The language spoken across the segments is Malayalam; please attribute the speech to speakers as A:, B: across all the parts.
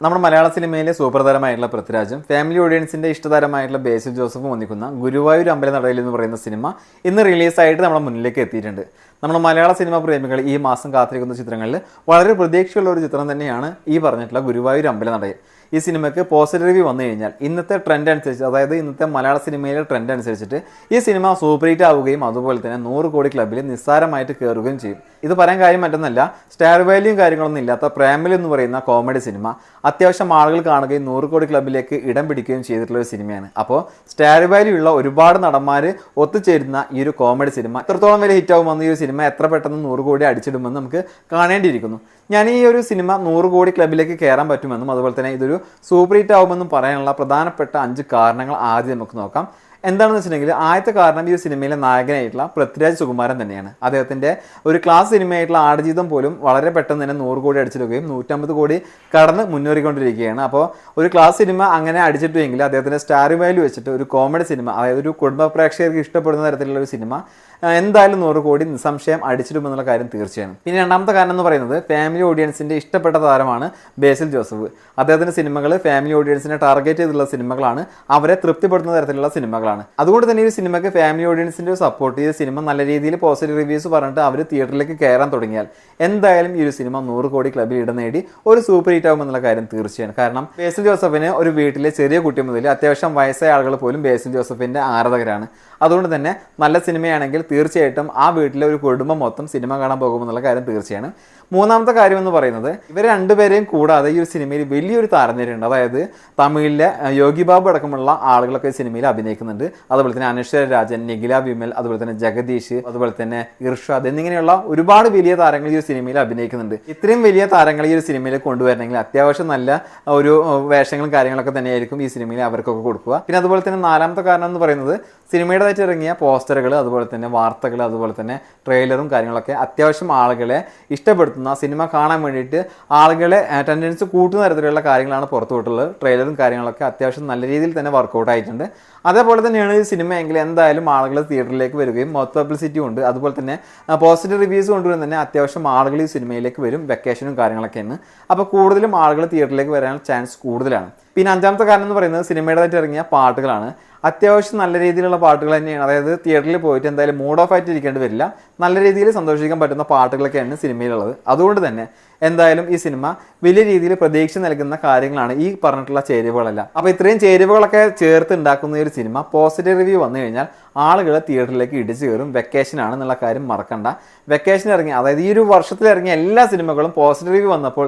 A: നമ്മുടെ മലയാള സിനിമയിലെ സൂപ്പർ താരമായിട്ടുള്ള പൃഥ്വിരാജും ഫാമിലി ഓഡിയൻസിന്റെ ഇഷ്ടതാരമായിട്ടുള്ള ബേസിൽ ജോസഫും ഒന്നിക്കുന്ന ഗുരുവായൂർ അമ്പല നടയിൽ എന്ന് പറയുന്ന സിനിമ ഇന്ന് റിലീസായിട്ട് നമ്മുടെ മുന്നിലേക്ക് എത്തിയിട്ടുണ്ട്. നമ്മുടെ മലയാള സിനിമാ പ്രേമികൾ ഈ മാസം കാത്തിരിക്കുന്ന ചിത്രങ്ങളിൽ വളരെ പ്രതീക്ഷയുള്ള ഒരു ചിത്രം തന്നെയാണ് ഈ പറഞ്ഞിട്ടുള്ള ഗുരുവായൂർ അമ്പല നടയിൽ. ഈ സിനിമയ്ക്ക് പോസിറ്റീവ് റിവ്യൂ വന്നു കഴിഞ്ഞാൽ ഇന്നത്തെ ട്രെൻഡ് അനുസരിച്ച് അതായത് ഇന്നത്തെ മലയാള സിനിമയിലെ ട്രെൻഡ് അനുസരിച്ചിട്ട് ഈ സിനിമ സൂപ്പർ ഹിറ്റ് ആവുകയും അതുപോലെ തന്നെ നൂറ് കോടി ക്ലബിൽ നിസ്സാരമായിട്ട് കയറുകയും ചെയ്യും. ഇത് പറയാൻ കാര്യം മറ്റൊന്നല്ല സ്റ്റാർ വാല്യൂം കാര്യങ്ങളൊന്നും ഇല്ലാത്ത പ്രേമൽ എന്ന് പറയുന്ന കോമഡി സിനിമ അത്യാവശ്യം ആളുകൾ കാണുകയും നൂറ് കോടി ക്ലബിലേക്ക് ഇടം പിടിക്കുകയും ചെയ്തിട്ടുള്ള ഒരു സിനിമയാണ് അപ്പോൾ സ്റ്റാർ വാല്യൂ ഉള്ള ഒരുപാട് നടന്മാർ ഒത്തുചേരുന്ന ഈ ഒരു കോമഡി സിനിമ എത്രത്തോളം വലിയ ഹിറ്റ് ആകുമെന്ന് ഈ ഒരു സിനിമ എത്ര പെട്ടെന്ന് നൂറ് കോടി അടിച്ചിടുമെന്ന് നമുക്ക് കാണേണ്ടിയിരിക്കുന്നു. ഞാൻ ഈ ഒരു സിനിമ നൂറ് കോടി ക്ലബിലേക്ക് കയറാൻ പറ്റുമെന്നും അതുപോലെ തന്നെ ഇതൊരു സൂപ്പർ ഹിറ്റ് ആവുമെന്നും പറയാനുള്ള പ്രധാനപ്പെട്ട അഞ്ച് കാരണങ്ങൾ ആദ്യം നമുക്ക് നോക്കാം. എന്താണെന്ന് വെച്ചിട്ടുണ്ടെങ്കിൽ ആദ്യത്തെ കാരണം ഈ സിനിമയിലെ നായകനായിട്ടുള്ള പൃഥ്വിരാജ് സുകുമാരൻ തന്നെയാണ്. അദ്ദേഹത്തിന്റെ ഒരു ക്ലാസ് സിനിമയായിട്ടുള്ള ആടുജീവിതം പോലും വളരെ പെട്ടെന്ന് തന്നെ നൂറ് കോടി അടിച്ചിരിക്കുകയും നൂറ്റമ്പത് കോടി കടന്ന് മുന്നേറിക്കൊണ്ടിരിക്കുകയാണ്. അപ്പോൾ ഒരു ക്ലാസ് സിനിമ അങ്ങനെ അടിച്ചിട്ടുമെങ്കിൽ അദ്ദേഹത്തിന്റെ സ്റ്റാർ വാല്യൂ വെച്ചിട്ട് ഒരു കോമഡി സിനിമ അതായത് ഒരു കുടുംബ പ്രേക്ഷകർക്ക് ഇഷ്ടപ്പെടുന്ന തരത്തിലുള്ള ഒരു സിനിമ എന്തായാലും നൂറ് കോടി നിസ്സംശയം അടിച്ചിടുമെന്നുള്ള കാര്യം തീർച്ചയാണ്. പിന്നെ രണ്ടാമത്തെ കാരണം എന്ന് പറയുന്നത് ഫാമിലി ഓഡിയൻസിന്റെ ഇഷ്ടപ്പെട്ട താരമാണ് ബേസിൽ ജോസഫ്. അദ്ദേഹത്തിന്റെ സിനിമകൾ ഫാമിലി ഓഡിയൻസിനെ ടാർഗറ്റ് ചെയ്തിട്ടുള്ള സിനിമകളാണ് അവരെ തൃപ്തിപ്പെടുത്തുന്ന തരത്തിലുള്ള സിനിമകളാണ് അതുകൊണ്ട് തന്നെ ഈ സിനിമയ്ക്ക് ഫാമിലി ഓഡിയൻസിന്റെ സപ്പോർട്ട് ചെയ്ത് സിനിമ നല്ല രീതിയിൽ പോസിറ്റീവ് റിവ്യൂസ് പറഞ്ഞിട്ട് അവർ തിയേറ്ററിലേക്ക് കയറാൻ തുടങ്ങിയാൽ എന്തായാലും ഈ ഒരു സിനിമ നൂറ് കോടി ക്ലബിൽ ഇടം നേടി ഒരു സൂപ്പർ ഹിറ്റ് ആകുമെന്നുള്ള കാര്യം തീർച്ചയാണ്. കാരണം ബേസിൽ ജോസഫിന് ഒരു വീട്ടിലെ ചെറിയ കുട്ടി മുതൽ അത്യാവശ്യം വയസ്സായ ആളുകൾ പോലും ബേസിൽ ജോസഫിന്റെ ആരാധകരാണ്. അതുകൊണ്ട് തന്നെ നല്ല സിനിമയാണെങ്കിൽ തീർച്ചയായിട്ടും ആ വീട്ടിലെ ഒരു കുടുംബം മൊത്തം സിനിമ കാണാൻ പോകുമെന്നുള്ള കാര്യം തീർച്ചയാണ്. മൂന്നാമത്തെ കാര്യം എന്ന് പറയുന്നത് ഇവർ രണ്ടുപേരെയും കൂടാതെ ഈ ഒരു സിനിമയിൽ വലിയൊരു താരനിരയുണ്ട്. അതായത് തമിഴിലെ യോഗി ബാബു അടക്കമുള്ള ആളുകളൊക്കെ സിനിമയിൽ അഭിനയിക്കുന്നുണ്ട്. അതുപോലെ തന്നെ അനശ്വര രാജൻ നിഖില വിമൽ അതുപോലെ തന്നെ ജഗദീഷ് അതുപോലെ തന്നെ ഇർഷാദ് എന്നിങ്ങനെയുള്ള ഒരുപാട് വലിയ താരങ്ങൾ ഈ ഒരു സിനിമയിൽ അഭിനയിക്കുന്നുണ്ട്. ഇത്രയും വലിയ താരങ്ങൾ ഈ ഒരു സിനിമയിൽ കൊണ്ടുവരണമെങ്കിൽ അത്യാവശ്യം നല്ല ഒരു വേഷങ്ങളും കാര്യങ്ങളൊക്കെ തന്നെയായിരിക്കും ഈ സിനിമയിൽ അവർക്കൊക്കെ കൊടുക്കുക. പിന്നെ അതുപോലെ തന്നെ നാലാമത്തെ കാരണം എന്ന് പറയുന്നത് സിനിമയുടേതായിട്ട് ഇറങ്ങിയ പോസ്റ്ററുകൾ അതുപോലെ തന്നെ വാർത്തകൾ അതുപോലെ തന്നെ ട്രെയിലറും കാര്യങ്ങളൊക്കെ അത്യാവശ്യം ആളുകളെ ഇഷ്ടപ്പെടുത്തുന്ന സിനിമ കാണാൻ വേണ്ടിയിട്ട് ആളുകളെ ടെൻഡൻസ് കൂട്ടുന്ന തരത്തിലുള്ള കാര്യങ്ങളാണ് പുറത്തു വിട്ടുള്ളത് ട്രെയിലറും കാര്യങ്ങളൊക്കെ അത്യാവശ്യം നല്ല രീതിയിൽ തന്നെ വർക്കൗട്ട് ആയിട്ടുണ്ട്. അതേപോലെ തന്നെയാണ് ഈ സിനിമ എങ്കിൽ എന്തായാലും ആളുകൾ തിയേറ്ററിലേക്ക് വരികയും മൊത്ത പബ്ലിസിറ്റി ഉണ്ട്. അതുപോലെ തന്നെ പോസിറ്റീവ് റിവ്യൂസ് കൊണ്ടുവരുന്ന തന്നെ അത്യാവശ്യം ആളുകൾ ഈ സിനിമയിലേക്ക് വരും വെക്കേഷനും കാര്യങ്ങളൊക്കെയാണ്. അപ്പോൾ കൂടുതലും ആളുകൾ തിയേറ്ററിലേക്ക് വരാനുള്ള ചാൻസ് കൂടുതലാണ്. പിന്നെ അഞ്ചാമത്തെ കാരണം എന്ന് പറയുന്നത് സിനിമയുടേതായിട്ട് ഇറങ്ങിയ പാട്ടുകളാണ്. അത്യാവശ്യം നല്ല രീതിയിലുള്ള പാട്ടുകൾ തന്നെയാണ്. അതായത് തിയേറ്ററിൽ പോയിട്ട് എന്തായാലും മൂഡ് ഓഫ് ആയിട്ട് ഇരിക്കേണ്ടി വരില്ല. നല്ല രീതിയിൽ സന്തോഷിക്കാൻ പറ്റുന്ന പാട്ടുകളൊക്കെയാണ് സിനിമയിലുള്ളത്. അതുകൊണ്ട് തന്നെ എന്തായാലും ഈ സിനിമ വലിയ രീതിയിൽ പ്രതീക്ഷ നൽകുന്ന കാര്യങ്ങളാണ് ഈ പറഞ്ഞിട്ടുള്ള ചേരുവകളെല്ലാം. അപ്പോൾ ഇത്രയും ചേരുവകളൊക്കെ ചേർത്ത് ഉണ്ടാക്കുന്ന ഒരു സിനിമ പോസിറ്റീവ് റിവ്യൂ വന്നു കഴിഞ്ഞാൽ ആളുകൾ തിയേറ്ററിലേക്ക് ഇടിച്ചു കയറും. വെക്കേഷൻ ആണ് എന്നുള്ള കാര്യം മറക്കണ്ട. വെക്കേഷൻ ഇറങ്ങി അതായത് ഈ ഒരു വർഷത്തിൽ ഇറങ്ങിയ എല്ലാ സിനിമകളും പോസിറ്റീവ് റിവ്യൂ വന്നപ്പോൾ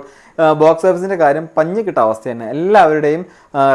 A: ബോക്സ് ഓഫീസിന്റെ കാര്യം പഞ്ഞു കിട്ട അവസ്ഥ തന്നെ. എല്ലാവരുടെയും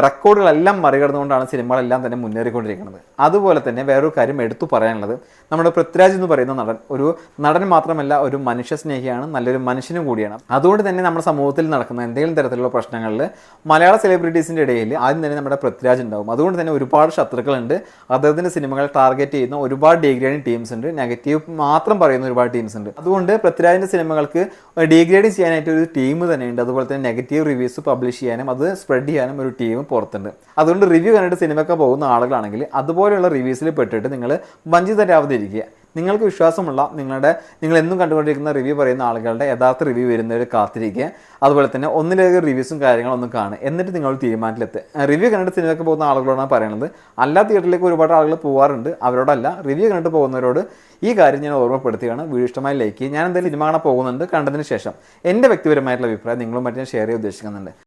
A: റെക്കോർഡുകളെല്ലാം മറികടന്നുകൊണ്ടാണ് സിനിമകളെല്ലാം തന്നെ മുന്നേറിക്കൊണ്ടിരിക്കുന്നത്. അതുപോലെ തന്നെ വേറൊരു കാര്യം എടുത്തു പറയാനുള്ളത്. നമ്മുടെ പൃഥ്വിരാജ് എന്ന് പറയുന്ന നടൻ ഒരു നടൻ മാത്രമല്ല ഒരു മനുഷ്യ സ്നേഹിയാണ് നല്ലൊരു മനുഷ്യനും കൂടിയാണ്. അതുകൊണ്ട് തന്നെ നമ്മുടെ സമൂഹത്തിൽ നടക്കുന്ന എന്തെങ്കിലും തരത്തിലുള്ള പ്രശ്നങ്ങളിൽ മലയാള സെലിബ്രിറ്റീസിന്റെ ഇടയിൽ ആദ്യം തന്നെ നമ്മുടെ പൃഥ്വിരാജ് ഉണ്ടാവും. അതുകൊണ്ട് തന്നെ ഒരുപാട് ശത്രുക്കളുണ്ട്. അദ്ദേഹത്തിന്റെ സിനിമകൾ ടാർഗറ്റ് ചെയ്യുന്ന ഒരുപാട് ഡിഗ്രേഡിങ് ടീംസ് ഉണ്ട്. നെഗറ്റീവ് മാത്രം പറയുന്ന ഒരുപാട് ടീംസ് ഉണ്ട്. അതുകൊണ്ട് പൃഥ്വിരാജിന്റെ സിനിമകൾക്ക് ഡീഗ്രേഡിംഗ് ചെയ്യാനായിട്ട് ഒരു ടീം തന്നെയുണ്ട് അതുപോലെ തന്നെ നെഗറ്റീവ് റിവ്യൂസ് പബ്ലിഷ് ചെയ്യാനും അത് സ്പ്രെഡ് ചെയ്യാനും ഒരു ടീം പുറത്തുണ്ട്. അതുകൊണ്ട് റിവ്യൂ കണ്ടിട്ട് സിനിമയൊക്കെ പോകുന്ന ആളുകളാണെങ്കിൽ അതുപോലെയുള്ള റിവ്യൂസിൽ പെട്ടിട്ട് നിങ്ങൾ വഞ്ചിതരാവാതിരിക്കുക നിങ്ങൾക്ക് വിശ്വാസമുള്ള നിങ്ങളുടെ നിങ്ങൾ എന്നും കണ്ടുകൊണ്ടിരിക്കുന്ന റിവ്യൂ പറയുന്ന ആളുകളുടെ യഥാർത്ഥ റിവ്യൂ വരുന്നവർ കാത്തിരിക്കുക. അതുപോലെ തന്നെ ഒന്നിലധികം റിവ്യൂസും കാര്യങ്ങളും കാര്യങ്ങളൊന്നും കാണുക. എന്നിട്ട് നിങ്ങൾ തീരുമാനത്തിലെത്തുക. റിവ്യൂ കണ്ടിട്ട് സിനിമയ്ക്ക് പോകുന്ന ആളുകളോടാണ് പറയുന്നത് അല്ലാ തിയേറ്ററിലേക്ക് ഒരുപാട് ആളുകൾ പോകാറുണ്ട് അവരോടല്ല റിവ്യൂ കണ്ടിട്ട് പോകുന്നവരോട് ഈ കാര്യം ഞാൻ ഓർമ്മപ്പെടുത്തുകയാണ്. വീഡിയോ ഇഷ്ടമായി ലൈക്ക് ചെയ്യുക. ഞാൻ എന്തായാലും സിനിമ കാണാൻ പോകുന്നുണ്ട്. കണ്ടതിന് ശേഷം എന്റെ വ്യക്തിപരമായിട്ടുള്ള അഭിപ്രായം നിങ്ങളുമായിട്ട് ഞാൻ ഷെയർ ചെയ്യാൻ ഉദ്ദേശിക്കുന്നുണ്ട്.